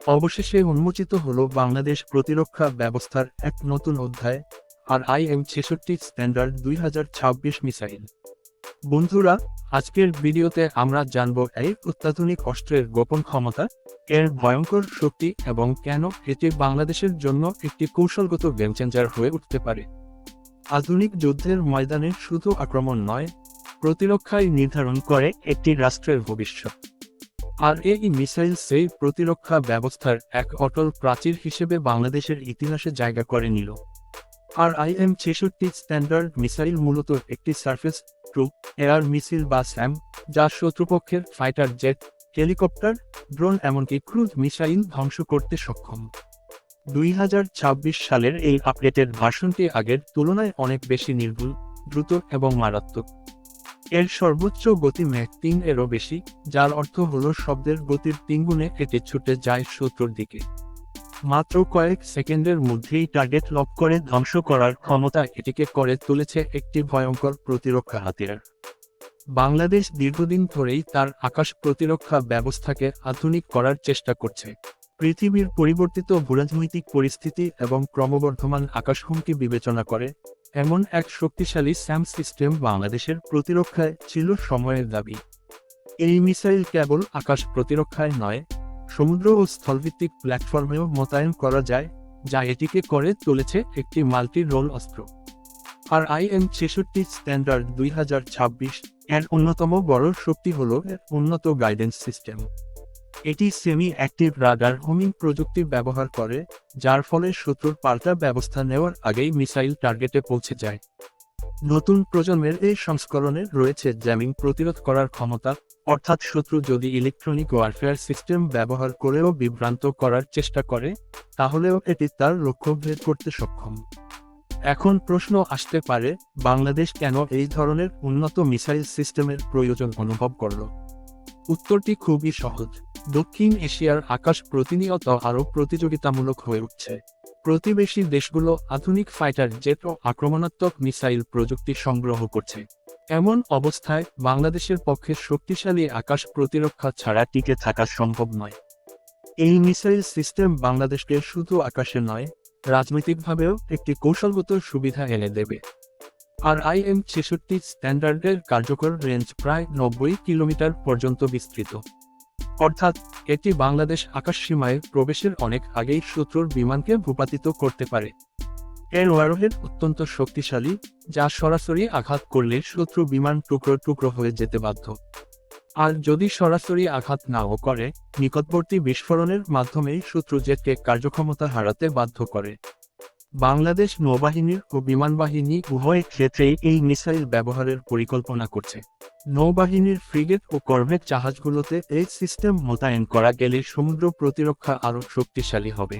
অবশেষে উন্মোচিত হল বাংলাদেশ প্রতিরক্ষা ব্যবস্থার এক নতুন অধ্যায় আর আই এম ছেষট্টি স্ট্যান্ডার্ড দুই হাজার ছাব্বিশ মিসাইল। বন্ধুরা, আজকের ভিডিওতে আমরা জানব এই অত্যাধুনিক অস্ত্রের গোপন ক্ষমতা, এর ভয়ঙ্কর শক্তি এবং কেন এটি বাংলাদেশের জন্য একটি কৌশলগত গেমচেঞ্জার হয়ে উঠতে পারে। আধুনিক যুদ্ধের ময়দানে শুধু আক্রমণ নয়, প্রতিরক্ষাই নির্ধারণ করে একটি রাষ্ট্রের ভবিষ্যৎ। আর এই মিসাইল সেই প্রতিরক্ষা ব্যবস্থার এক অটল প্রাচীর হিসেবে বাংলাদেশের ইতিহাসে জায়গা করে নিল। আর আইএম ছেষট্টি স্ট্যান্ডার্ড মিসাইল মূলত একটি সার্ফেস ট্রুপ, এয়ার মিসাইল বা স্যাম, যা শত্রুপক্ষের ফাইটার জেট, হেলিকপ্টার, ড্রোন এমনকি ক্রুজ মিসাইল ধ্বংস করতে সক্ষম। দুই হাজার ছাব্বিশ সালের এই আপডেটের ভার্সনটি আগের তুলনায় অনেক বেশি নির্ভুল, দ্রুত এবং মারাত্মক। এর সর্বোচ্চ গতি ম্যাক তিন এরও বেশি, যার অর্থ হল শব্দের গতির তিনগুণে এটি ছুটে যায় শত্রুর দিকে। মাত্র কয়েক সেকেন্ডের মধ্যেই টার্গেট লক করে ধ্বংস করার ক্ষমতা এটিকে করে তুলেছে একটি ভয়ঙ্কর প্রতিরক্ষা হাতিয়ার। বাংলাদেশ দীর্ঘদিন ধরেই তার আকাশ প্রতিরক্ষা ব্যবস্থাকে আধুনিক করার চেষ্টা করছে। পৃথিবীর পরিবর্তিত ভূরাজনৈতিক পরিস্থিতি এবং ক্রমবর্ধমান আকাশ হুমকি বিবেচনা করে এমন এক শক্তিশালী স্যাম সিস্টেম বাংলাদেশের প্রতিরক্ষায় ছিল সময়ের দাবি। এই মিসাইল কেবল আকাশ প্রতিরক্ষায় নয়, সমুদ্র ও স্থলভিত্তিক প্ল্যাটফর্মেও মোতায়েন করা যায়, যা এটিকে করে তুলেছে একটি মাল্টি রোল অস্ত্র। আর আইএম ছেষট্টি স্ট্যান্ডার্ড দুই হাজার ছাব্বিশ এর অন্যতম বড় শক্তি হল উন্নত গাইডেন্স সিস্টেম। এটি সেমি অ্যাক্টিভ রাডার হোমিং প্রযুক্তি ব্যবহার করে, যার ফলে শত্রুর পাল্টা ব্যবস্থা নেওয়ার আগেই মিসাইল টার্গেটে পৌঁছে যায়। নতুন প্রজন্মের এই সংস্করণে রয়েছে জ্যামিং প্রতিরোধ করার ক্ষমতা, অর্থাৎ শত্রু যদি ইলেকট্রনিক ওয়ারফেয়ার সিস্টেম ব্যবহার করেও বিভ্রান্ত করার চেষ্টা করে, তাহলেও এটি তার লক্ষ্য ভেদ করতে সক্ষম। এখন প্রশ্ন আসতে পারে, বাংলাদেশ কেন এই ধরনের উন্নত মিসাইল সিস্টেমের প্রয়োজন অনুভব করল? উত্তরটি খুবই সহজ। দক্ষিণ এশিয়ার আকাশ প্রতিনিয়ত আরও প্রতিযোগিতামূলক হয়ে উঠছে। প্রতিবেশী দেশগুলো আধুনিক ফাইটার জেট ও আক্রমণাত্মক মিসাইল প্রযুক্তি সংগ্রহ করছে। এমন অবস্থায় বাংলাদেশের পক্ষে শক্তিশালী আকাশ প্রতিরক্ষা ছাড়া টিকে থাকা সম্ভব নয়। এই মিসাইল সিস্টেম বাংলাদেশকে শুধু আকাশে নয়, রাজনৈতিকভাবেও একটি কৌশলগত সুবিধা এনে দেবে। আর আইএম ছেষট্টি স্ট্যান্ডার্ডের কার্যকর রেঞ্জ প্রায় নব্বই কিলোমিটার পর্যন্ত বিস্তৃত। অর্থাৎ, এটি বাংলাদেশ আকাশসীমায় প্রবেশের অনেক আগেই শত্রুর বিমানকে ভূপাতিত করতে পারে। এর ওয়ারহেড অত্যন্ত শক্তিশালী, যা সরাসরি আঘাত করলে শত্রু বিমান টুকরো টুকরো হয়ে যেতে বাধ্য। আর যদি সরাসরি আঘাত নাও করে, নিকটবর্তী বিস্ফোরণের মাধ্যমেই শত্রু জেটকে কার্যক্ষমতা হারাতে বাধ্য করে। বাংলাদেশ নৌবাহিনীর ও বিমান বাহিনী উভয় ক্ষেত্রেই এই মিসাইল ব্যবহারের পরিকল্পনা করছে। নৌবাহিনীর ফ্রিগেট ও কর্ভেট জাহাজগুলোতে এই সিস্টেম মোতায়েন করা গেলে সমুদ্র প্রতিরক্ষা আরও শক্তিশালী হবে।